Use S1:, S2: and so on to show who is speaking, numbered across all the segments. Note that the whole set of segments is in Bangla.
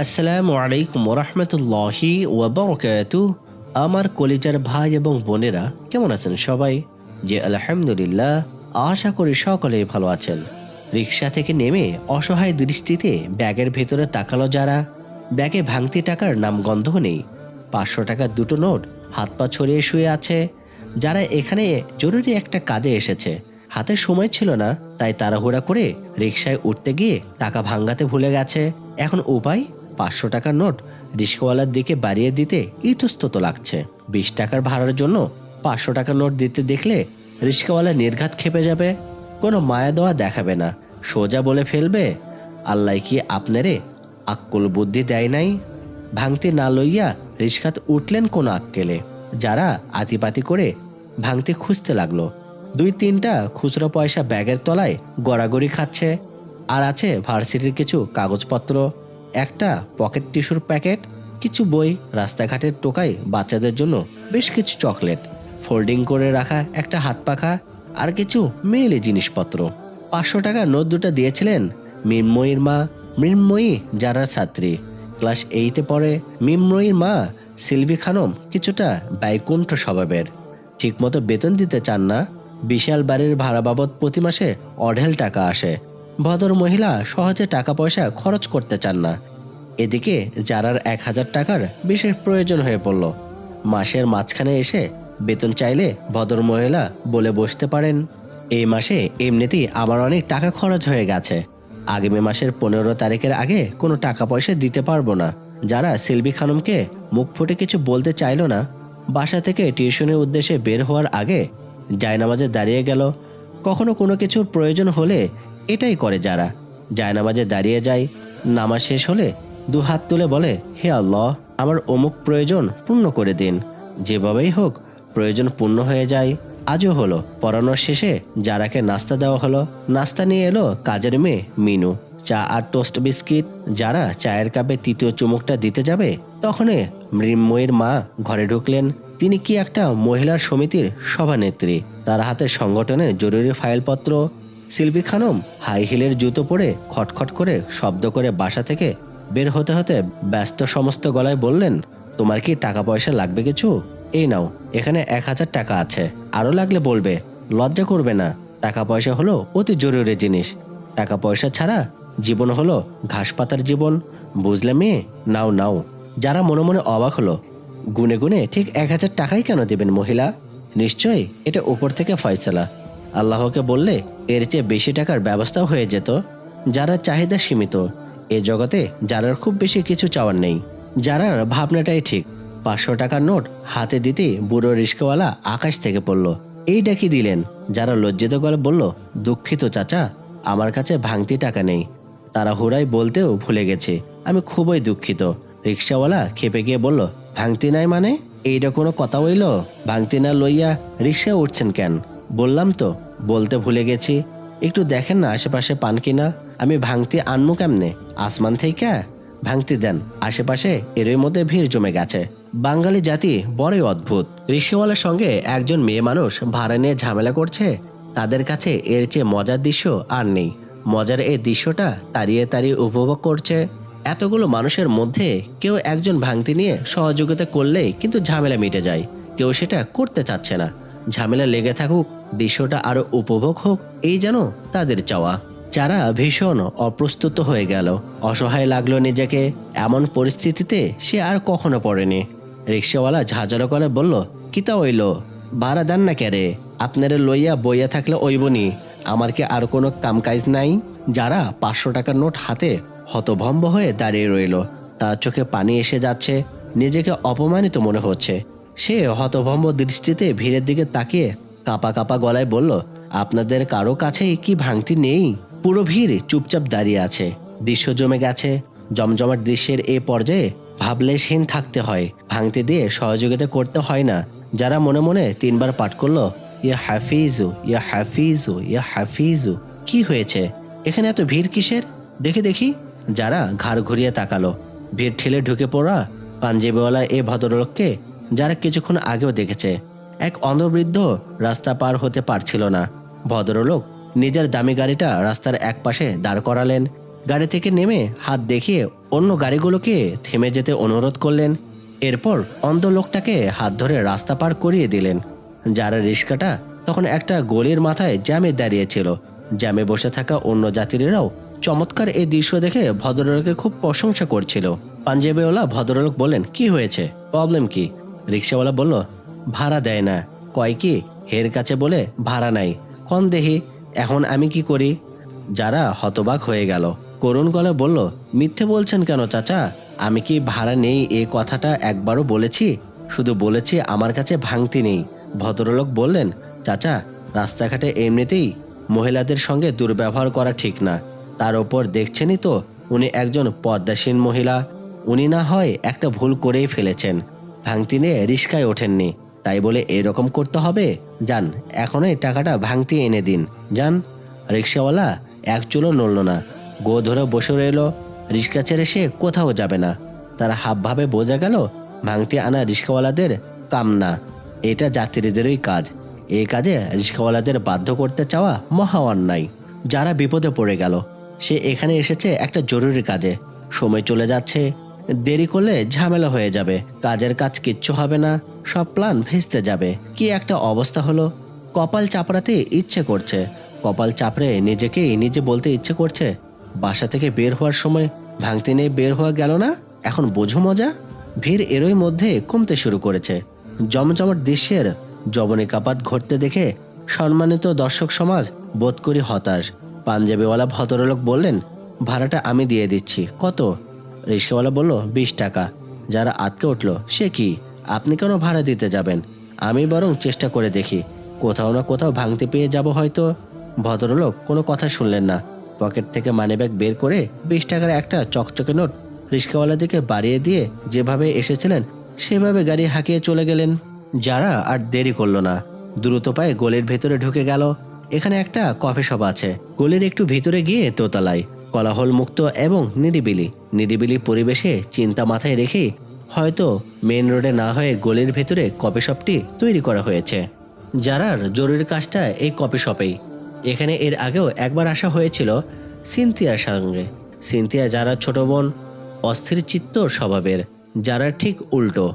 S1: আসসালামু আলাইকুম রহমতুল্লাহি ওয়াবারকাতু আমার কলিজার ভাই এবং বোনেরা, কেমন আছেন সবাই? যে আলহামদুলিল্লাহ, আশা করি সকলেই ভালো আছেন। রিক্সা থেকে নেমে অসহায় দৃষ্টিতে ব্যাগের ভেতরে তাকালো যারা। ব্যাগে ভাঙতি টাকার নাম গন্ধ নেই। পাঁচশো টাকার দুটো নোট হাত পা ছড়িয়ে শুয়ে আছে। যারা এখানে জরুরি একটা কাজে এসেছে। হাতে সময় ছিল না, তাই তাড়াহুড়া করে রিক্সায় উঠতে গিয়ে টাকা ভাঙ্গাতে ভুলে গেছে। এখন উপায়? পাঁচশো টাকার নোট রিক্সাওয়ালার দিকে বাড়িয়ে দিতে ইতস্তত লাগছে। বিশ টাকার ভাড়ার জন্য পাঁচশো টাকার নোট দিতে দেখলে রিক্সাওয়ালা নির্ঘাত খেপে যাবে, কোনো মায়া দেওয়া দেখাবে না। সোজা বলে ফেলবে, আল্লাহ কি আপনারে আক্কুল বুদ্ধি দেয় নাই? ভাঙতি না লইয়া রিস্কাত উঠলেন কোনো আক্কেলে, যারা আতিপাতি করে ভাঙতি খুঁজতে লাগল। দুই তিনটা খুচরো পয়সা ব্যাগের তলায় গড়াগড়ি খাচ্ছে, আর আছে ভার্সিটির কিছু কাগজপত্র। একটা পকেট টিস্যুর প্যাকেট, কিছু বই, রাস্তাঘাটের টোকায় বাচ্চাদের জন্য বেশ কিছু চকলেট, ফোল্ডিং করে রাখা একটা হাত পাখা আর কিছু মেয়েলি জিনিসপত্র। পাঁচশো টাকা নোট দুটো দিয়েছিলেন মৃন্ময়ীর মা, মৃন্ময়ী যারা ছাত্রী। ক্লাস এইটে পড়ে মৃন্ময়ীর মা সিলভি খানম কিছুটা বাইকুণ্ঠ স্বভাবের। ঠিকমতো বেতন দিতে চান না, বিশাল বাড়ির ভাড়া বাবদ প্রতি মাসে অঢেল টাকা আসে। ভদ্র মহিলা সহজে টাকা পয়সা খরচ করতে চান না এদিকে যারার এক হাজার টাকার বিশেষ প্রয়োজন হয়ে পড়ল। মাসের মাঝখানে এসে বেতন চাইলে ভদ্র মহিলা বলে বসতে পারেন, এই মাসে এমনিতেই আমার অনেক টাকা খরচ হয়ে গেছে। আগামী মাসের পনেরো তারিখের আগে কোনো টাকা পয়সা দিতে পারব না। যারা সিলভি খানমকে মুখ ফুটে কিছু বলতে চাইলো না, বাসা থেকে টিউশনের উদ্দেশ্যে বের হওয়ার আগে জায়নামাজে দাঁড়িয়ে গেল। কখনো কোনো কিছুর প্রয়োজন হলে এটাই করে যারা। জায়নামাজে দাঁড়িয়ে যায়, নামাজ শেষ হলে দু হাত তুলে বলে, হে আল্লাহ, আমার অমুক প্রয়োজন পূর্ণ করে দিন। যেভাবেই হোক, প্রয়োজন পূর্ণ হয়ে যায়। আজও হলো, পড়ানোর শেষে যারাকে নাস্তা দেওয়া হলো, নাস্তা নিয়ে এলো কাজের মেয়ে মিনু। চা আর টোস্ট বিস্কিট, যারা চায়ের কাপে তৃতীয় চুমুকটা দিতে যাবে তখনই মৃন্ময়ীর মা ঘরে ঢুকলেন। তিনি কি একটা মহিলার সমিতির সভানেত্রী। তার হাতে সংগঠনের জরুরি ফাইলপত্র। সিলভি খানম হাই হিলের জুতো পরে খটখট করে শব্দ করে বাসা থেকে বের হতে হতে ব্যস্ত সমস্ত গলায় বললেন, তোমার কি টাকা পয়সা লাগবে কিছু? এই নাও, এখানে এক হাজার টাকা আছে। আরও লাগলে বলবে, লজ্জা করবে না টাকা পয়সা হলো অতি জরুরি জিনিস। টাকা পয়সা ছাড়া জীবন হলো ঘাস পাতার জীবন। বুঝলে মেয়ে? নাও নাও। যারা মনে মনে অবাক হলো, গুনে গুনে ঠিক এক হাজার টাকাই কেন দেবেন মহিলা? নিশ্চয়ই এটা উপর থেকে ফয়সালা। আল্লাহকে বললে এর চেয়ে বেশি টাকার ব্যবস্থাও হয়ে যেত, যারা চাহিদা সীমিত। এ জগতে যারার খুব বেশি কিছু চাওয়ার নেই, যারার ভাবনাটাই ঠিক। পাঁচশো টাকার নোট হাতে দিতে বুড়ো রিস্কাওয়ালা আকাশ থেকে পড়ল। এইটা কি দিলেন? যারা লজ্জিত করে বলল, দুঃখিত চাচা, আমার কাছে ভাঙতি টাকা নেই। তারা হুড়াই বলতেও ভুলে গেছে। আমি খুবই দুঃখিত। রিক্সাওয়ালা খেপে গিয়ে বলল, ভাঙতি নাই মানে? এইটা কোনো কথা হইল? ভাঙতি না লইয়া রিক্সায় উঠছেন কেন? বললাম তো, বলতে ভুলে গেছি। একটু দেখেন না আশেপাশে পান কিনা? আমি ভাঙতি আনমু কেমনে? আসমান থেকে ভাঙতি দেন, আশেপাশে এরই মধ্যে ভিড় জমে গেছে। বাঙালি জাতি বড়ই অদ্ভুত। রিক্সাওয়ালার সঙ্গে একজন মেয়ে মানুষ ভাড়া নিয়ে ঝামেলা করছে, তাদের কাছে এর চেয়ে মজার দৃশ্য আর নেই। মজার এই দৃশ্যটা তাড়িয়ে তাড়িয়ে উপভোগ করছে। এতগুলো মানুষের মধ্যে কেউ একজন ভাঙতি নিয়ে সহযোগিতা করলেই কিন্তু ঝামেলা মিটে যায়। কেউ সেটা করতে চাচ্ছে না। ঝামেলা লেগে থাকুক, দৃশ্যটা আরও উপভোগ হোক, এই যেন তাদের চাওয়া। যারা ভীষণ অপ্রস্তুত হয়ে গেল। অসহায় লাগল নিজেকে। এমন পরিস্থিতিতে সে আর কখনো পড়েনি। রিক্সাওয়ালা ঝাঁঝালো করে বলল কিতা হইল? ভাড়া দেন না ক্যারে আপনারে লইয়া বইয়া থাকলে ওইবনি আমার কি আর কোনো কামকাজ নাই? যারা পাঁচশো টাকার নোট হাতে হতভম্ব হয়ে দাঁড়িয়ে রইল। তার চোখে পানি এসে যাচ্ছে। নিজেকে অপমানিত মনে হচ্ছে। সে হতভম্ব দৃষ্টিতে ভিড়ের দিকে তাকিয়ে কাপা কাপা গলায় বলল, আপনাদের কারও কাছেই কি ভাঙতি নেই? পুরো ভিড় চুপচাপ দাঁড়িয়ে আছে। দৃশ্য জমে গেছে। জমজমাট দৃশ্যের এ পর্যায়ে ভাবলেশহীন থাকতে হয়। ভাঙতে দিয়ে সহযোগিতা করতে হয় না। যারা মনে মনে তিনবার পাঠ করল, ইয়া হাফিজু ইয়া হাফিজু ইয়া হাফিজু, কি হয়েছে? এখানে এত ভিড় কিসের? দেখি দেখি। যারা ঘাড় ঘুরিয়ে তাকালো। ভিড় ঠেলে ঢুকে পড়া পাঞ্জাবিওয়ালা এ ভদ্রলোককে যারা কিছুক্ষণ আগেও দেখেছে। এক অন্ধবৃদ্ধ রাস্তা পার হতে পারছিল না। ভদ্রলোক নিজের দামি গাড়িটা রাস্তার এক পাশে দাঁড় করালেন। গাড়ি থেকে নেমে হাত দেখিয়ে অন্য গাড়িগুলোকে থেমে যেতে অনুরোধ করলেন। এরপর অন্ধ লোকটাকে হাত ধরে রাস্তা পার করিয়ে দিলেন। যারা রিক্সাটা তখন একটা গলির মাথায় জ্যামে দাঁড়িয়েছিল জ্যামে বসে থাকা অন্য যাত্রীরাও চমৎকার এই দৃশ্য দেখে ভদ্রলোকের খুব প্রশংসা করছিল। পাঞ্জাবিওয়ালা ভদ্রলোক বললেন, কি হয়েছে? প্রবলেম কি? রিক্সাওয়ালা বলল, ভাড়া দেয় না। কয় কি? হের কাছে বলে ভাড়া নাই। কন দেহি? এখন আমি কি করি? যারা হতবাক হয়ে গেল। করুণ গলা বলল, মিথ্যে বলছেন কেন চাচা? আমি কি ভাড়া নেই এ কথাটা একবারও বলেছি? শুধু বলেছি আমার কাছে ভাঙতি নেই। ভদ্রলোক বললেন, চাচা, রাস্তাঘাটে এমনিতেই মহিলাদের সঙ্গে দুর্ব্যবহার করা ঠিক না। তার ওপর দেখছেনই তো, উনি একজন পদ্মাসীন মহিলা। উনি না হয় একটা ভুল করেই ফেলেছেন। ভাঙতি নিয়ে রিস্কায় ওঠেননি। তাই বলে এরকম করতে হবে? যান এখন এই টাকাটা ভাঙতি এনে দিন। যান, রিক্সাওয়ালা এক চুলো নড়ল না। গো ধরে বসে রইল, রিক্সা ছেড়ে সে কোথাও যাবে না। তার হাবভাবে বোঝা গেল, ভাঙতি আনা রিক্সাওয়ালাদের কাম না। এটা যাত্রীদেরই কাজ। এই কাজে রিক্সাওয়ালাদের বাধ্য করতে চাওয়া মহা অন্যায়। যারা বিপদে পড়ে গেল, সে এখানে এসেছে একটা জরুরি কাজে। সময় চলে যাচ্ছে, দেরি করলে ঝামেলা হয়ে যাবে, কাজের কাজ কিচ্ছু হবে না। সব প্ল্যান ভেস্তে যাবে। কি একটা অবস্থা হলো? কপাল চাপড়াতে ইচ্ছে করছে। কপাল চাপড়ে নিজেকেই নিজে বলতে ইচ্ছে করছে। বাসা থেকে বের হওয়ার সময় ভাঙতে নিয়ে বের হওয়া গেল না? এখন বোঝো মজা? ভিড় এরই মধ্যে কমতে শুরু করেছে। জমজমট দৃশ্যের জবনিকাপাত ঘটতে দেখে সম্মানিত দর্শক সমাজ বোধ করি হতাশ। পাঞ্জাবিওয়ালা ভদ্রলোক বললেন, ভাড়াটা আমি দিয়ে দিচ্ছি। কত? রিক্সাওয়ালা বলল, বিশ টাকা। যারা আটকে উঠল, সে কি? আপনি কেন ভাড়া দিতে যাবেন। আমি বরং চেষ্টা করে দেখি। কোথাও না কোথাও ভাঙতে পেয়ে যাব হয়তো। ভদ্রলোক কোনো কথা শুনলেন না। পকেট থেকে মানিব্যাগ বের করে বিশ টাকার একটা চকচকে নোট রিক্সাওয়ালা দিকে বাড়িয়ে দিয়ে যেভাবে এসেছিলেন, সেভাবে গাড়ি হাঁকিয়ে চলে গেলেন। যারা আর দেরি করল না। দ্রুত পায়ে গলির ভেতরে ঢুকে গেল। এখানে একটা কফি শপ আছে। গলির একটু ভিতরে গিয়ে দোতলায়। কোলাহল মুক্ত এবং নিরিবিলি। নিরিবিলি পরিবেশে চিন্তা মাথায় রেখে হয়তো মেন রোডে না হয়ে গলির ভেতরে কফি শপটি তৈরি করা হয়েছে। যারার জরুরি কাজটা এই কফি শপেই। এখানে এর আগেও একবার আসা হয়েছিল সিনথিয়ার সঙ্গে। সিনথিয়া যারা ছোট বোন, অস্থির চিত্ত স্বভাবের। যারা ঠিক উল্টো।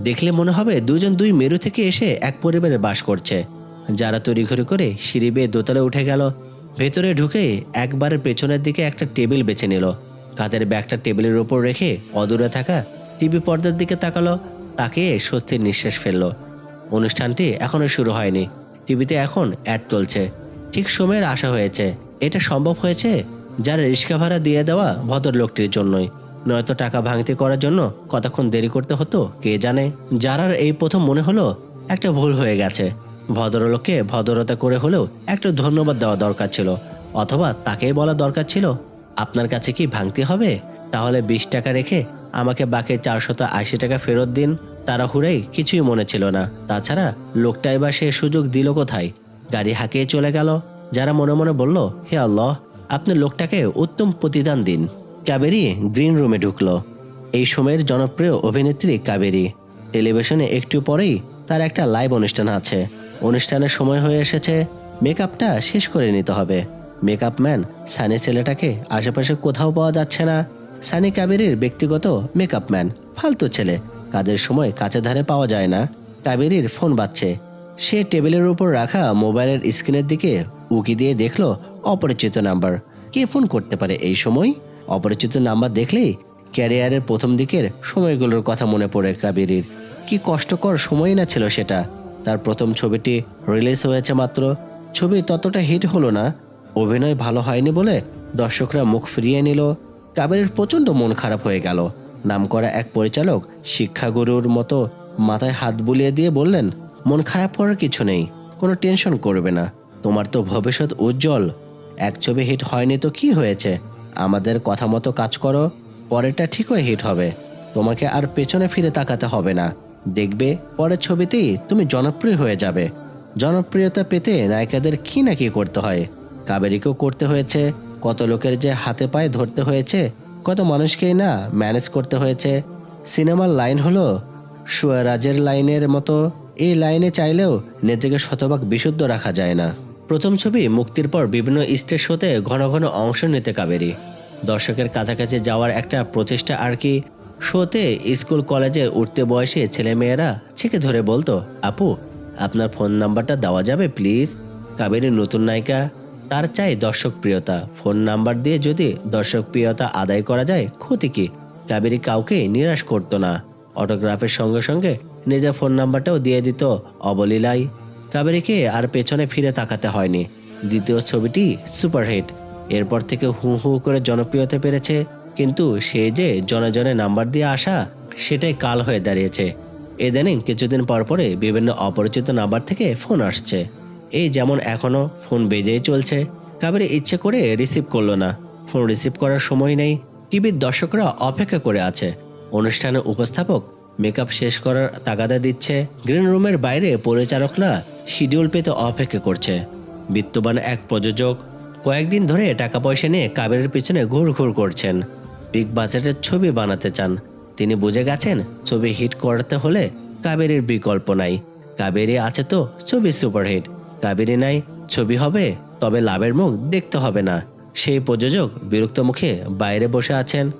S1: দেখলে মনে হবে দুজন দুই মেরু থেকে এসে এক পরিবারে বাস করছে। যারা তড়িঘড়ি করে সিঁড়ি বেয়ে দোতলে উঠে গেল। ভেতরে ঢুকে একবার পেছনের দিকে একটা টেবিল বেছে নিল। কাঁধের ব্যাগটা টেবিলের উপর রেখে অদূরে থাকা টিভি পর্দার দিকে তাকালো, তাকে স্বস্তির নিঃশ্বাস ফেলল। অনুষ্ঠানটি এখনও শুরু হয়নি। টিভিতে এখন অ্যাড চলছে। ঠিক সময়ের আশা হয়েছে। এটা সম্ভব হয়েছে যারা রিক্সা ভাড়া দিয়ে দেওয়া ভদ্রলোকটির জন্যই। নয়তো টাকা ভাঙতি করার জন্য কতক্ষণ দেরি করতে হতো, কে জানে? যারার এই প্রথম মনে হলো একটা ভুল হয়ে গেছে। ভদ্রলোককে ভদ্রতা করে হলেও একটা ধন্যবাদ দেওয়া দরকার ছিল, অথবা তাকেই বলা দরকার ছিল, আপনার কাছে কি ভাঙতি হবে? তাহলে বিশ টাকা রেখে আমাকে বাকি চারশত আশি টাকা ফেরত দিন। তারা হুড়েই কিছুই মনে ছিল না। তাছাড়া লোকটা এবার সে সুযোগ দিল কোথায়? গাড়ি হাঁকিয়ে চলে গেল। যারা মনে মনে বলল, হে আল্লাহ, আপনি লোকটাকে উত্তম প্রতিদান দিন। কাবেরি গ্রিন রুমে ঢুকলো। এই সময়ের জনপ্রিয় অভিনেত্রী কাবেরি। টেলিভিশনে একটু পরেই তার একটা লাইভ অনুষ্ঠান আছে। অনুষ্ঠানের সময় হয়ে এসেছে, মেকআপটা শেষ করে নিতে হবে। মেকআপ ম্যান সানি ছেলেটাকে আশেপাশে কোথাও পাওয়া যাচ্ছে না। সানি কাবেরির ব্যক্তিগত মেকআপ ম্যান, ফালতু ছেলে। কাজের সময় কাছে ধারে পাওয়া যায় না। কাবেরির ফোন বাজছে। সে টেবিলের উপর রাখা মোবাইলের স্ক্রিনের দিকে উকি দিয়ে দেখল অপরিচিত নাম্বার। কে ফোন করতে পারে এই সময়? অপরিচিত নাম্বার দেখলেই ক্যারিয়ারের প্রথম দিকের সময়গুলোর কথা মনে পড়ে কাবেরির। কি কষ্টকর সময় না ছিল সেটা। তার প্রথম ছবিটি রিলিজ হয়েছে মাত্র। ছবি ততটা হিট হলো না। অভিনয় ভালো হয়নি বলে দর্শকরা মুখ ফিরিয়ে নিল। কাবেরের প্রচণ্ড মন খারাপ হয়ে গেল। নামকরা এক পরিচালক শিক্ষাগুরুর মতো মাথায় হাত বুলিয়ে দিয়ে বললেন, মন খারাপ করার কিছু নেই, কোনো টেনশন করবে না। তোমার তো ভবিষ্যৎ উজ্জ্বল। এক ছবি হিট হয়নি তো কি হয়েছে? আমাদের কথা মতো কাজ করো, পরেরটা ঠিকই হিট হবে। তোমাকে আর পেছনে ফিরে তাকাতে হবে না। দেখবে, পরের ছবিতেই তুমি জনপ্রিয় হয়ে যাবে। জনপ্রিয়তা পেতে নায়িকাদের কি না কি করতে হয়? কাবেরিকেও করতে হয়েছে। কত লোকের যে হাতে পায়ে ধরতে হয়েছে, কত মানুষকেই না ম্যানেজ করতে হয়েছে। সিনেমার লাইন হলো, সুয়ারাজের লাইনের মতো, এই লাইনে চাইলেও নিজেকে শতভাগ বিশুদ্ধ রাখা যায় না। প্রথম ছবি মুক্তির পর বিভিন্ন স্টেজ শোতে ঘন ঘন অংশ নিতে কাবেরি। দর্শকের কাছাকাছি যাওয়ার একটা প্রচেষ্টা আর কি, শোতে স্কুল কলেজে উঠতে বয়সে ছেলেমেয়েরা ছেকে ধরে বলতো, আপু, আপনার ফোন নাম্বারটা দেওয়া যাবে, প্লিজ? কাবেরীর নতুন নায়িকা তার চাই দর্শক প্রিয়তা ফোন নাম্বার দিয়ে যদি দর্শক প্রিয়তা আদায় করা যায়, ক্ষতি কি? কাবেরী কাউকে নিরাশ করতো না। অটোগ্রাফের সঙ্গে সঙ্গে নিজের ফোন নাম্বারটাও দিয়ে দিত অবলীলায় কাবেরিকে আর পেছনে ফিরে তাকাতে হয়নি। দ্বিতীয় ছবিটি সুপারহিট। এরপর থেকে হু হু করে জনপ্রিয়তা পেরেছে, কিন্তু সে যে জনে জনে নাম্বার দিয়ে আসা, সেটাই কাল হয়ে দাঁড়িয়েছে। এদানিং কিছুদিন পর পরে বিভিন্ন অপরিচিত নাম্বার থেকে ফোন আসছে। এই যেমন এখনও ফোন বেজেই চলছে। কাবেরী ইচ্ছে করে রিসিভ করল না। ফোন রিসিভ করার সময় নেই। টিভির দর্শকরা অপেক্ষা করে আছে। অনুষ্ঠানে উপস্থাপক মেকআপ শেষ করার তাগাদা দিচ্ছে। গ্রিন রুমের বাইরে পরিচারকরা শিডিউল পেতে অপেক্ষা করছে। বিত্তবান এক প্রযোজক কয়েকদিন ধরে টাকা পয়সা নিয়ে কাবেরের পিছনে ঘুর ঘুর করছেন। বিগ বাজেটের ছবি বানাতে চান। তিনি বুঝে গেছেন, ছবি হিট করাতে হলে কাবেরীর বিকল্প নাই। কাবেরী আছে তো ছবি সুপারহিট। কাবেরী নাই, ছবি হবে, তবে লাভের মুখ দেখতে হবে না। সেই প্রযোজক বিরক্ত মুখে বাইরে বসে আছেন।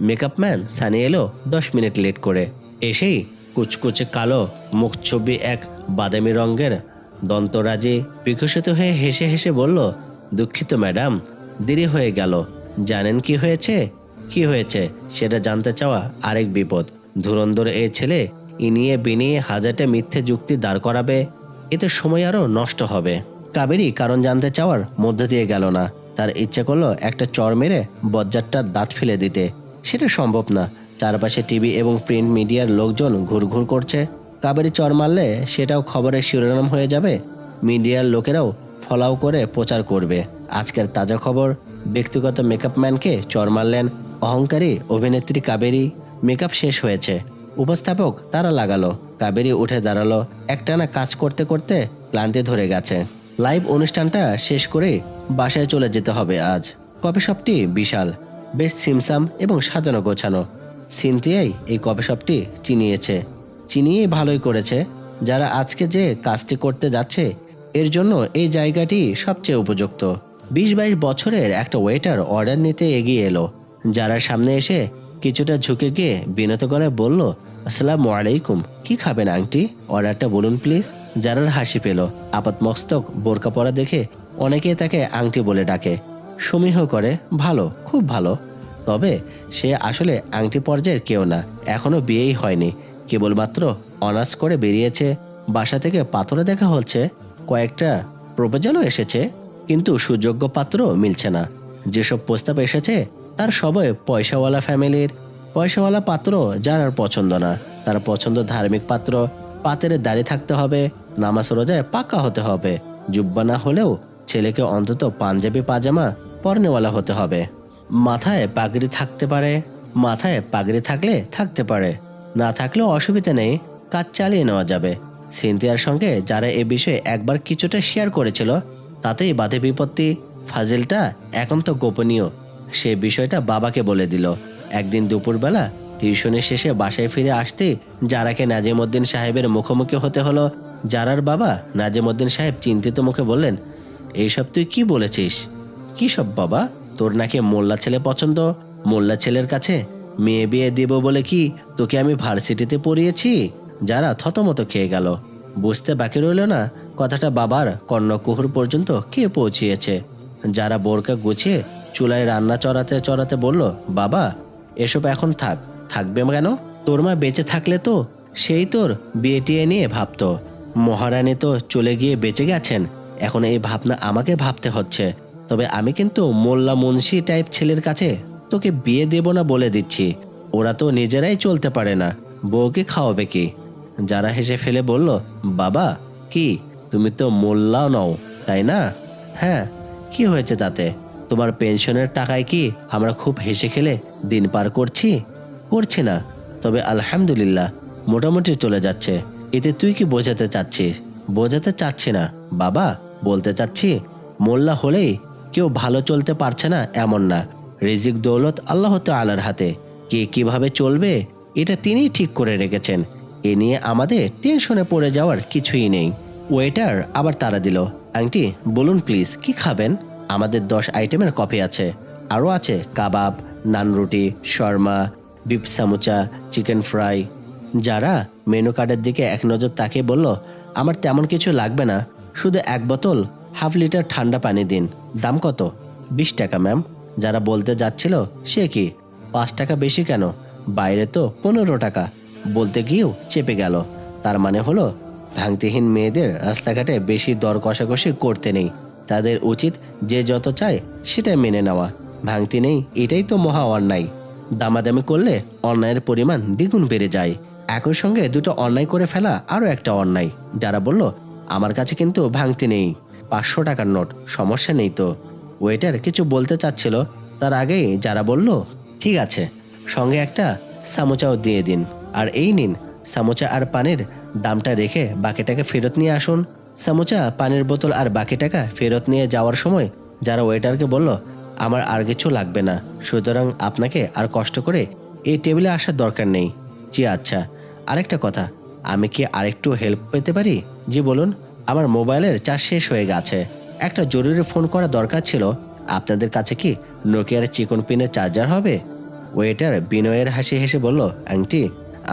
S1: মেকআপ ম্যান সানি এলো দশ মিনিট লেট করে। এসেই কুচকুচে কালো মুখ ছবি এক বাদামি রঙের দন্তরাজে বিকশিত হয়ে হেসে হেসে বলল, দুঃখিত, ম্যাডাম, দেরি হয়ে গেল। জানেন কি হয়েছে? কি হয়েছে? সেটা জানতে চাওয়া আরেক বিপদ। ধুরন্ধর এ ছেলে ইনিয়ে বিনিয়ে হাজারটা মিথ্যে যুক্তি দাঁড় করাবে। এতে সময় আরও নষ্ট হবে। কাবেরি কারণ জানতে চাওয়ার মধ্য দিয়ে গেল না। তার ইচ্ছে করল একটা চর মেরে বজ্জারটার দাঁত ফেলে দিতে। সেটা সম্ভব না। চারপাশে টিভি এবং প্রিন্ট মিডিয়ার লোকজন ঘুরঘুর করছে। কাবেরি চর মারলে সেটাও খবরের শিরোনাম হয়ে যাবে। মিডিয়ার লোকেরাও ফলাও করে প্রচার করবে। আজকের তাজা খবর, ব্যক্তিগত মেকআপ ম্যানকে চর মারলেন। অহংকারী অভিনেত্রী কাবেরি মেকআপ শেষ হয়েছে। উপস্থাপক তারা লাগালো। কাবেরী উঠে দাঁড়াল। একটানা কাজ করতে করতে ক্লান্তি ধরে গেছে। লাইভ অনুষ্ঠানটা শেষ করে বাসায় চলে যেতে হবে আজ। কফি শপটি বিশাল, বেশ সিমসাম এবং সাজানো গোছানো। সিনথিয়াই এই কফি শপটি চিনিয়েছে। চিনিয়েই ভালোই করেছে। যারা আজকে যে কাজটি করতে যাচ্ছে, এর জন্য এই জায়গাটি সবচেয়ে উপযুক্ত। বিশ বাইশ বছরের একটা ওয়েটার অর্ডার নিতে এগিয়ে এলো। যারা সামনে এসে কিছুটা ঝুঁকে গিয়ে বিনত করে বলল আসসালামু আলাইকুম কি খাবেন, আংটি? অর্ডারটা বলুন, প্লিজ। যারার হাসি পেল। আপাত মস্তক বোরকা পরা দেখে অনেকেই তাকে আংটি বলে ডাকে। সমীহ করে, ভালো, খুব ভালো। তবে সে আসলে আংটি পর্যায়ের কেউ না। এখনও বিয়েই হয়নি। কেবলমাত্র অনার্স করে বেরিয়েছে। বাসা থেকে পাথরে দেখা হচ্ছে। কয়েকটা প্রপোজালও এসেছে। কিন্তু সুযোগ্য পাত্র মিলছে না। যেসব প্রস্তাব এসেছে, তার সবাই পয়সাওয়ালা ফ্যামিলির। পয়সাওয়ালা পাত্র যার আর পছন্দ না। তার পছন্দ ধার্মিক পাত্র। পাতের দাঁড়িয়ে থাকতে হবে, নামাজ রোজায় পাকা হতে হবে। জুব্বা না হলেও ছেলেকে অন্তত পাঞ্জাবি, পাজামা পরনেওয়ালা হতে হবে। মাথায় পাগড়ি থাকতে পারে, মাথায় পাগড়ি থাকলে থাকতে পারে। না থাকলেও অসুবিধা নেই, কাজ চালিয়ে নেওয়া যাবে। সিনথিয়ার সঙ্গে যারা এ বিষয়ে একবার কিছুটা শেয়ার করেছিল, তাতেই বাধে বিপত্তি। ফাজিলটা এখন তো গোপনীয়। সে বিষয়টা বাবাকে বলে দিল। একদিন দুপুরবেলা টিউশনের শেষে বাসায় ফিরে আসতে যারাকে নাজিমুদ্দিন সাহেবের মুখোমুখি হতে হলো। যারার বাবা নাজিমুদ্দিন সাহেব চিন্তিত মুখে বললেন, এইসব তুই কি বলেছিস? কি সব বাবা? তোর নাকি মোল্লা ছেলে পছন্দ? মোল্লা ছেলের কাছে মেয়ে বিয়ে দিব বলে কি তোকে আমি ভার্সিটিতে পড়িয়েছি? যারা থতমত খেয়ে গেল। বুঝতে বাকি রইল না, কথাটা বাবার কর্ণকুহুর পর্যন্ত কে পৌঁছিয়েছে। যারা বোরকা গুছিয়ে চুলায় রান্না চড়াতে চড়াতে বলল, বাবা, এসব এখন থাক। থাকবে কেন? তোর মা বেঁচে থাকলে তো? সেই তোর বিয়ে টিয়ে নিয়ে ভাবতো। মহারানী তো চলে গিয়ে বেঁচে গেছেন। এখন এই ভাবনা আমাকে ভাবতে হচ্ছে। তবে আমি কিন্তু মোল্লা মুন্সি টাইপ ছেলের কাছে তোকে বিয়ে দেব না বলে দিচ্ছি। ওরা তো নিজেরাই চলতে পারে না। বউকে খাওয়াবে কি? যারা হেসে ফেলে বলল, বাবা, কি? তুমি তো মোল্লাও নও, তাই না? হ্যাঁ কি হয়েছে তাতে? তোমার পেনশনের টাকায় কি আমরা খুব হেসে খেলে দিন পার করছি? করছি না। তবে আলহামদুলিল্লাহ, মোটামুটি চলে যাচ্ছে। এতে তুই কি বোঝাতে চাচ্ছিস? বোঝাতে চাচ্ছি না। বাবা, বলতে চাচ্ছি, মোল্লা হলেই কেউ ভালো চলতে পারছে না এমন না। রিজিক দৌলত আল্লাহ তো আলার হাতে। কে কীভাবে চলবে, এটা তিনিই ঠিক করে রেখেছেন। এ নিয়ে আমাদের টেনশনে পড়ে যাওয়ার কিছুই নেই। ওয়েটার আবার তারা দিল, আংটি, বলুন প্লিজ, কি খাবেন? আমাদের দশ আইটেমের কফি আছে। আরও আছে কাবাব, নান রুটি, শর্মা, বিফ সামুচা, চিকেন ফ্রাই। যারা মেনু কার্ডের দিকে এক নজর তাকিয়ে বলল, আমার তেমন কিছু লাগবে না। শুধু এক বোতল হাফ লিটার ঠান্ডা পানি দিন। দাম কত? বিশ টাকা, ম্যাম। যারা বলতে যাচ্ছিল, সে কি? পাঁচ টাকা বেশি কেন? বাইরে তো পনেরো টাকা। বলতে গিয়েও চেপে গেল। তার মানে হলো, ভাঙতিহীন মেয়েদের রাস্তাঘাটে বেশি দর কষাকষি করতে নেই। তাদের উচিত যে যত চায় সেটা মেনে নেওয়া। ভাঙতি নেই, এটাই তো মহা অন্যায়। দামাদামি করলে অন্যায়ের পরিমাণ দ্বিগুণ বেড়ে যায়। একই সঙ্গে দুটো অন্যায় করে ফেলা আরও একটা অন্যায়। যারা বলল, আমার কাছে কিন্তু ভাঙতি নেই, পাঁচশো টাকার নোট, সমস্যা নেই তো। ওয়েটার কিছু বলতে চাচ্ছিল। তার আগেই যারা বলল, ঠিক আছে, সঙ্গে একটা সামোচাও দিয়ে দিন। আর এই নিন, সামোচা আর পানির দামটা রেখে বাকিটাকে ফেরত নিয়ে আসুন। সামোচা, পানির বোতল আর বাকি টাকা ফেরত নিয়ে যাওয়ার সময় যারা ওয়েটারকে বলল, আমার আর কিছু লাগবে না, সুতরাং আপনাকে আর কষ্ট করে এই টেবিলে আসার দরকার নেই। জি আচ্ছা। আরেকটা কথা, আমি কি আরেকটু হেল্প পেতে পারি? জি, বলুন, আমার মোবাইলের চার্জ শেষ হয়ে গেছে। একটা জরুরি ফোন করা দরকার ছিল, আপনাদের কাছে কি নোকিয়ার চিকন পিনের চার্জার হবে? ওয়েটার বিনয়ের হাসি হেসে বলল আংটি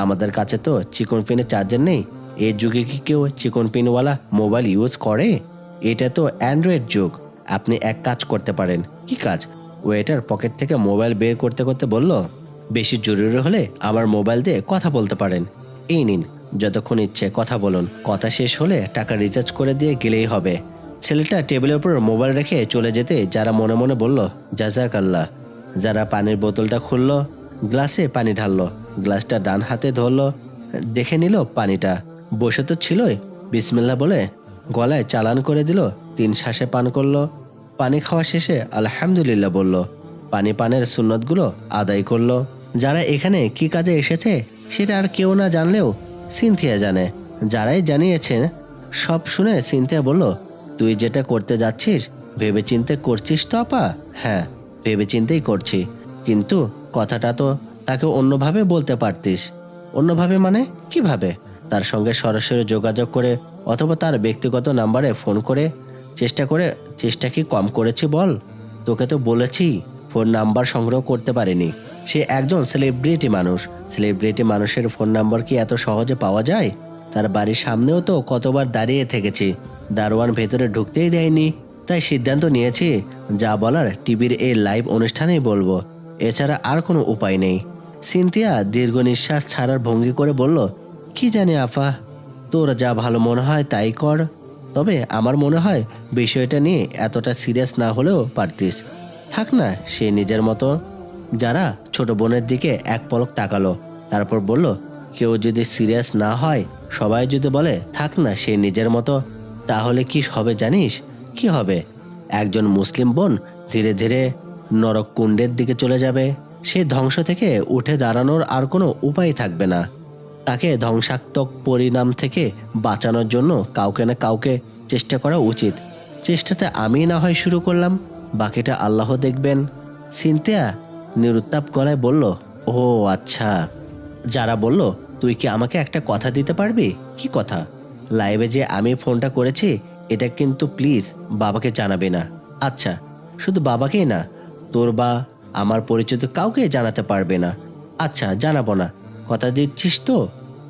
S1: আমাদের কাছে তো চিকন পিনের চার্জার নেই এই যুগে কি কেউ চিকন পিনওয়ালা মোবাইল ইউজ করে? এটা তো অ্যান্ড্রয়েড যুগ। আপনি এক কাজ করতে পারেন। কি কাজ? ওয়েটার পকেট থেকে মোবাইল বের করতে করতে বলল, বেশি জরুরি হলে আমার মোবাইল দিয়ে কথা বলতে পারেন। এই নিন, যতক্ষণ ইচ্ছে কথা বলুন। কথা শেষ হলে টাকা রিচার্জ করে দিয়ে গেলেই হবে। ছেলেটা টেবিলের উপর মোবাইল রেখে চলে যেতে যারা মনে মনে বলল জাজাক আল্লাহ যারা পানির বোতলটা খুললো, গ্লাসে পানি ঢাললো, গ্লাসটা ডান হাতে ধরলো, দেখে নিল পানিটা। বসে তো ছিলই। বিসমিল্লা বলে গলায় চালান করে দিল, তিন শ্বাসে পান করল। পানি খাওয়া শেষে আলহামদুলিল্লাহ বলল। পানি পানের সুন্নতগুলো আদায় করল। যারা এখানে কি কাজে এসেছে, সেটা আর কেউ না জানলেও সিনথিয়া জানে। যারাই জানিয়েছে সব শুনে সিনথিয়া বলল, তুই যেটা করতে যাচ্ছিস ভেবে চিন্তে করছিস তো আপা? হ্যাঁ ভেবে চিন্তেই করছি। কিন্তু কথাটা তো তাকে অন্যভাবে বলতে পারতিস। অন্যভাবে মানে? কীভাবে? তার সঙ্গে সরাসরি যোগাযোগ করে অথবা তার ব্যক্তিগত নাম্বারে ফোন করে, চেষ্টা করে, চেষ্টা কি কম করেছি বল? তোকে তো বলেছি, ফোন নাম্বার সংগ্রহ করতে পারেনি। সে একজন সেলিব্রিটি মানুষ। সেলিব্রিটি মানুষের ফোন নাম্বার কি এত সহজে পাওয়া যায়? তার বাড়ির সামনেও তো কতবার দাঁড়িয়ে থেকেছি। দারোয়ান ভেতরে ঢুকতেই দেয়নি। তাই সিদ্ধান্ত নিয়েছি, যা বলার টিভির এই লাইভ অনুষ্ঠানেই বলব। এছাড়া আর কোনো উপায় নেই। সিনথিয়া দীর্ঘ নিঃশ্বাস ছাড়ার ভঙ্গি করে বলল কি জানি আফা? তোর যা ভালো মনে হয় তাই কর। তবে আমার মনে হয় বিষয়টা নিয়ে এতটা সিরিয়াস না হলেও পারতিস। থাক না, সে নিজের মতো। যারা ছোট বোনের দিকে এক পলক তাকালো, তারপর বলল, কেউ যদি সিরিয়াস না হয়, সবাই যদি বলে, থাক না, সে নিজের মতো, তাহলে কি হবে জানিস? কি হবে? একজন মুসলিম বোন ধীরে ধীরে নরক কুণ্ডের দিকে চলে যাবে। সে ধ্বংস থেকে উঠে দাঁড়ানোর আর কোনো উপায় থাকবে না। তাকে ধ্বংসাত্মক পরিণাম থেকে বাঁচানোর জন্য কাউকে না কাউকে চেষ্টা করা উচিত। চেষ্টাটা আমি না হয় শুরু করলাম, বাকিটা আল্লাহ দেখবেন। সিনতিয়া নিরুত্তাপ গলায় বলল, ও আচ্ছা। যারা বলল, তুই কি আমাকে একটা কথা দিতে পারবি? কি কথা? লাইভে যে আমি ফোনটা করেছি, এটা কিন্তু প্লিজ বাবাকে জানাবে না। আচ্ছা শুধু বাবাকেই না, তোর বা আমার পরিচিত কাউকে জানাতে পারবে না। আচ্ছা জানাব না। কথা দিচ্ছিস তো?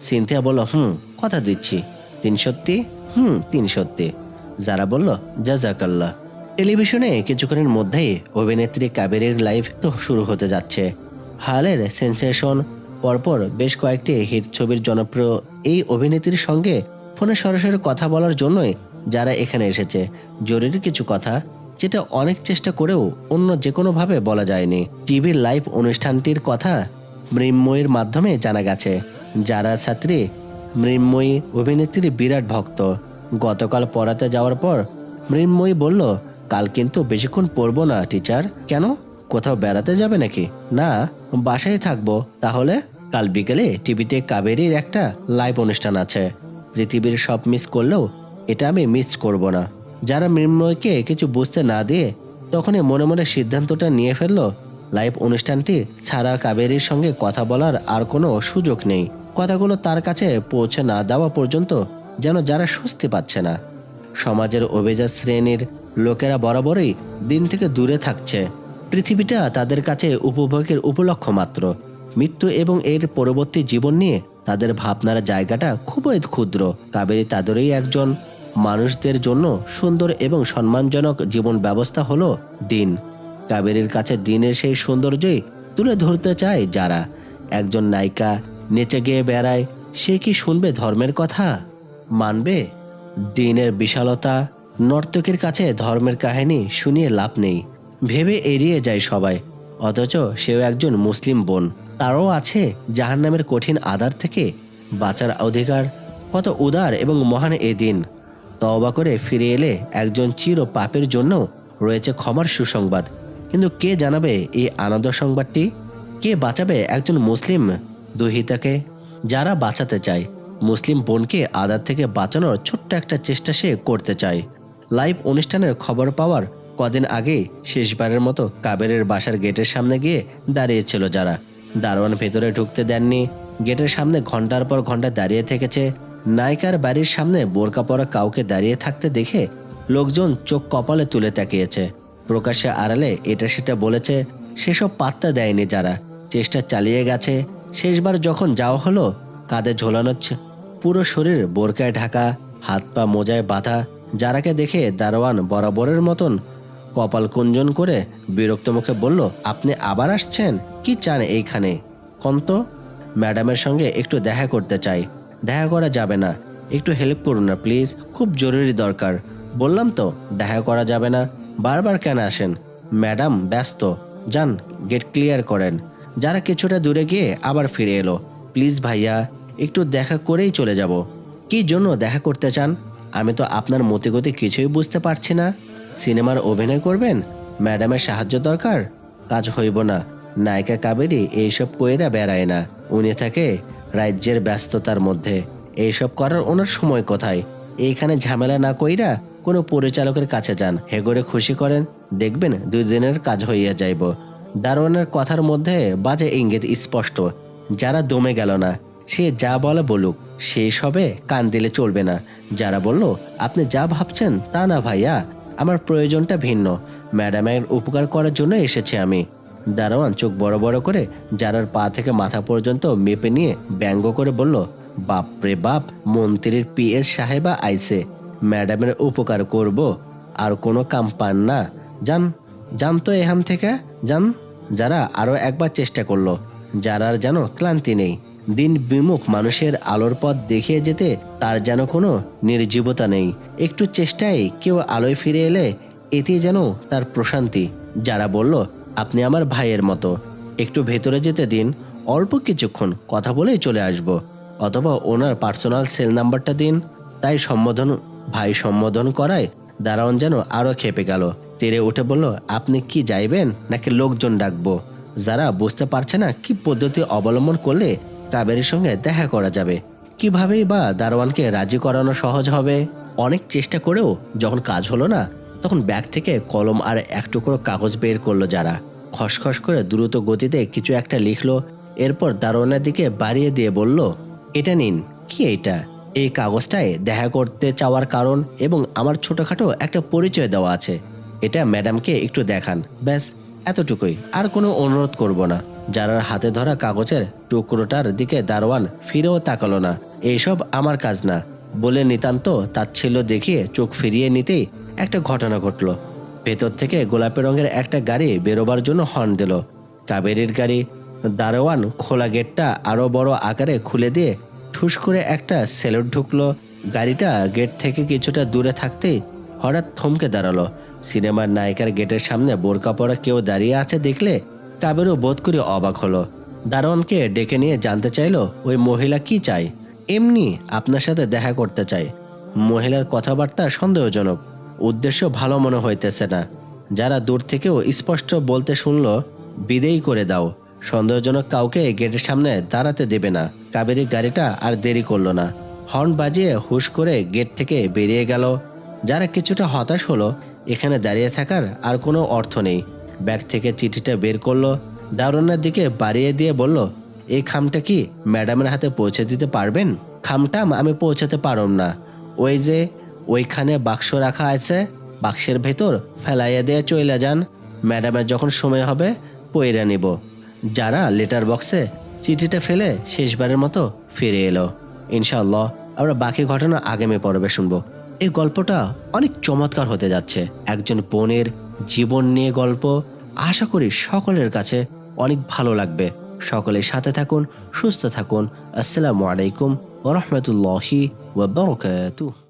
S1: সিনথিয়া বলল, হুম, কথা দিচ্ছি। তিন সত্যি? হুম, তিন সত্যি। যারা বলল, জাজাকাল্লাহ। টেলিভিশনে কিছুক্ষণের মধ্যেই অভিনেত্রী কাবেরীর লাইভ তো শুরু হতে যাচ্ছে। হালের সেন্সেশন, পরপর বেশ কয়েকটি হিট ছবির জনপ্রিয় এই অভিনেত্রীর সঙ্গে ফোনে সরাসরি কথা বলার জন্যই যারা এখানে এসেছে। জরুরি কিছু কথা, যেটা অনেক চেষ্টা করেও অন্য যে কোনোভাবে বলা যায়নি। টিভির লাইভ অনুষ্ঠানটির কথা মৃন্ময়ীর মাধ্যমে জানা গেছে। যারা ছাত্রী, মৃন্ময়ী অভিনেত্রীর বিরাট ভক্ত। গতকাল পড়াতে যাওয়ার পর মৃন্ময়ী বলল, কাল কিন্তু বেশিক্ষণ পড়ব না, টিচার। কেন? কোথাও বেড়াতে যাবে নাকি? না, বাসায় থাকব। তাহলে? কাল বিকেলে টিভিতে কাবেরীর একটা লাইভ অনুষ্ঠান আছে। পৃথিবীর সব মিস করলেও এটা আমি মিস করব না। যারা মৃন্ময়কে কিছু বুঝতে না দিয়ে তখনই মনে মনে সিদ্ধান্তটা নিয়ে ফেলল লাইভ অনুষ্ঠানটি ছাড়া কাবেরীর সঙ্গে কথা বলার আর কোনো সুযোগ নেই। কথাগুলো তার কাছে পৌঁছে না দেওয়া পর্যন্ত যেন যারা স্বস্তি পাচ্ছে না। সমাজের অভিজাত শ্রেণির লোকেরা বরাবরই দিন থেকে দূরে থাকছে। পৃথিবীটা তাদের কাছে উপভোগের উপলক্ষ মাত্র। মৃত্যু এবং এর পরবর্তী জীবন নিয়ে তাদের ভাবনার জায়গাটা খুবই ক্ষুদ্র। কাবেরী তাদেরই একজন। মানুষদের জন্য সুন্দর এবং সম্মানজনক জীবন ব্যবস্থা হলো দিন। কাবেরীর কাছে দিনের সেই সৌন্দর্যই তুলে ধরতে চায় যারা। একজন নায়িকা নেচে গিয়ে বেড়ায়, সে কি শুনবে ধর্মের কথা? মানবে? দিনের বিশালতা নর্তকের কাছে ধর্মের কাহিনী শুনিয়ে লাভ নেই। ভেবে এড়িয়ে যায় সবাই, অথচ সেও একজন মুসলিম বোন। তারও আছে জাহান্নামের কঠিন আধার থেকে বাঁচার অধিকার, কত উদার এবং মহান এ দিন। তওবা করে ফিরে এলে একজন চির পাপের জন্য রয়েছে ক্ষমার সুসংবাদ। কিন্তু কে জানাবে এই আনন্দ সংবাদটি? কে বাঁচাবে একজন মুসলিম দুহিতাকে? যারা বাঁচাতে চায়, মুসলিম বোনকে আদার থেকে বাঁচানোর ছোট্ট একটা চেষ্টা সে করতে চায়। লাইভ অনুষ্ঠানের খবর পাওয়ার কদিন আগেই শেষবারের মতো কাবেরের বাসার গেটের সামনে গিয়ে দাঁড়িয়েছিল যারা। দারোয়ান ভেতরে ঢুকতে দেননি। গেটের সামনে ঘণ্টার পর ঘণ্টা দাঁড়িয়ে থেকেছে। নায়িকার বাড়ির সামনে বোরকা পরা কাউকে দাঁড়িয়ে থাকতে দেখে লোকজন চোখ কপালে তুলে তাকিয়েছে। প্রকাশ্যে আড়ালে এটা সেটা বলেছে, সেসব পাত্তা দেয়নি যারা। চেষ্টা চালিয়ে গেছে, শেষবার যখন যাওয়া হলো, কাঁধে ঝোলানো পুরো শরীর বোরকায় ঢাকা, হাত পা মোজায় বাঁধা, যারাকে দেখে দারোয়ান বরাবরের মতন কপাল কুঞ্জন করে বিরক্ত মুখে বলল, আপনি আবার আসছেন? কি চান এইখানে? কন্ত, ম্যাডামের সঙ্গে একটু দেখা করতে চাই। দেখা করা যাবে না। একটু হেল্প করুন না, প্লিজ। খুব জরুরি দরকার। বললাম তো, দেখা করা যাবে না। বারবার কেন আসেন? ম্যাডাম, ব্যস্ত। যান, গেট ক্লিয়ার করেন। যারা কিছুটা দূরে গিয়ে আবার ফিরে এলো। প্লিজ ভাইয়া, একটু দেখা করেই চলে যাব। কি জন্য দেখা করতে চান? আমি তো আপনার মতিগতি কিছুই বুঝতে পারছি না। সিনেমার অভিনয় করবেন? ম্যাডামের সাহায্য দরকার? কাজ হইব না। নায়িকা কাবেরী এইসব কইরা বেড়ায় না। উনি থাকে রাজ্যের ব্যস্ততার মধ্যে। এইসব করার ওনার সময় কোথায়? এইখানে ঝামেলা না কইরা কোনো পরিচালকের কাছে যান। হেগরে খুশি করেন, দেখবেন দুই দিনের কাজ হইয়া যাইব। দারোয়ানের কথার মধ্যে বাজে ইঙ্গিত স্পষ্ট। যারা দমে গেল না, সে যা বলে বলুক, সেই সবে কান দিলে চলবে না। যারা বলল, আপনি যা ভাবছেন তা না ভাইয়া, আমার প্রয়োজনটা ভিন্ন। ম্যাডামের উপকার করার জন্য এসেছি আমি। দারোয়ান চোখ বড় বড় করে যারার পা থেকে মাথা পর্যন্ত মেপে নিয়ে ব্যঙ্গ করে বলল বাপ রে বাপ, মন্ত্রীর পিএস সাহেবা আইসে। ম্যাডামের উপকার করব, আর কোনো কাম পান না। যান যান তো এখান থেকে, যান। যারা আরও একবার চেষ্টা করল, যারার যেন ক্লান্তি নেই। দিন বিমুখ মানুষের আলোর পথ দেখিয়ে যেতে তার যেন কোনো নির্জীবতা নেই। একটু চেষ্টায় কেউ আলোয় ফিরে এলে এতে যেন তার প্রশান্তি। যারা বলল, আপনি আমার ভাইয়ের মতো, একটু ভেতরে যেতে দিন, অল্প কিছুক্ষণ কথা বলেই চলে আসব। অথবা ওনার পার্সোনাল সেল নাম্বারটা দিন, তাই সম্বোধন ভাই সম্বোধন করায় দারোয়ান যেন আরও খেপে গেল। তেরে উঠে বলল, আপনি কি যাইবেন নাকি লোকজন ডাকবো? যারা বুঝতে পারছে না কি পদ্ধতি অবলম্বন করলে কাবেরীর সঙ্গে দেখা করা যাবে। কিভাবেই বা দারোয়ানকে রাজি করানো সহজ হবে? অনেক চেষ্টা করেও যখন কাজ হলো না, তখন ব্যাগ থেকে কলম আর এক টুকরো কাগজ বের করল যারা। খসখস করে দ্রুত গতিতে কিছু একটা লিখলো, এরপর দারোয়ানের দিকে বাড়িয়ে দিয়ে বলল, এটা নিন, কি এটা? এই কাগজটায় দেখা করতে চাওয়ার কারণ এবং আমার ছোটখাটো একটা পরিচয় দেওয়া আছে। এটা ম্যাডামকে একটু দেখান। ব্যাস, এতটুকুই। আর কোনো অনুরোধ করব না। যারার হাতে ধরা কাগজের টুকরোটার দিকে দারোয়ান ফিরেও তাকালো না। এইসব আমার কাজ না। বলে নিতান্ত তার তাচ্ছিল্য দেখিয়ে চোখ ফিরিয়ে নিতেই একটা ঘটনা ঘটলো। ভেতর থেকে গোলাপি রঙের একটা গাড়ি বেরোবার জন্য হর্ন দিল। কাবেরীর গাড়ি। দারোয়ান খোলা গেটটা আরও বড় আকারে খুলে দিয়ে ঠুস করে একটা সেলুট ঢুকলো। গাড়িটা গেট থেকে কিছুটা দূরে থাকতেই হঠাৎ থমকে দাঁড়াল। সিনেমার নায়িকার গেটের সামনে বোরকা পরা কেউ দাঁড়িয়ে আছে দেখলে কাবেরও বোধ করে অবাক হলো। দারোয়ানকে ডেকে নিয়ে জানতে চাইলো, ওই মহিলা কি চায়? এমনি আপনার সাথে দেখা করতে চায় মহিলার কথাবার্তা সন্দেহজনক। উদ্দেশ্য ভালো মনে হইতেছে না। যারা দূর থেকেও স্পষ্ট বলতে শুনল, বিদেয়ী করে দাও। সন্দেহজনক কাউকে গেটের সামনে দাঁড়াতে দেবে না। কাবেরী গাড়িটা আর দেরি করল না। হর্ন বাজিয়ে হুশ করে গেট থেকে বেরিয়ে গেল। যারা কিছুটা হতাশ হলো, এখানে দাঁড়িয়ে থাকার আর কোনো অর্থ নেই। ব্যাগ থেকে চিঠিটা বের করল দারোয়ানের দিকে বাড়িয়ে দিয়ে বলল, এই খামটা কি ম্যাডামের হাতে পৌঁছে দিতে পারবেন? খামটা আমি পৌঁছাতে পারম না। ওই যে ওইখানে বাক্স রাখা আছে, বাক্সের ভেতর ফেলাইয়া দিয়ে চলে যান। ম্যাডামের যখন সময় হবে পয়রা নিব। যারা লেটার বক্সে চিঠিটা ফেলে শেষবারের মতো ফিরে এলো। ইনশাআল্লাহ, আমরা বাকি ঘটনা আগামী পর্বে শুনব। এই গল্পটা অনেক চমৎকার হতে যাচ্ছে। একজন বোনের জীবন নিয়ে গল্প আশা করি সকলের কাছে অনেক ভালো লাগবে। সকলের সাথে থাকুন, সুস্থ থাকুন। আসসালামু আলাইকুম ওরহমতুল্লাহি ওয়া বারাকাতুহু।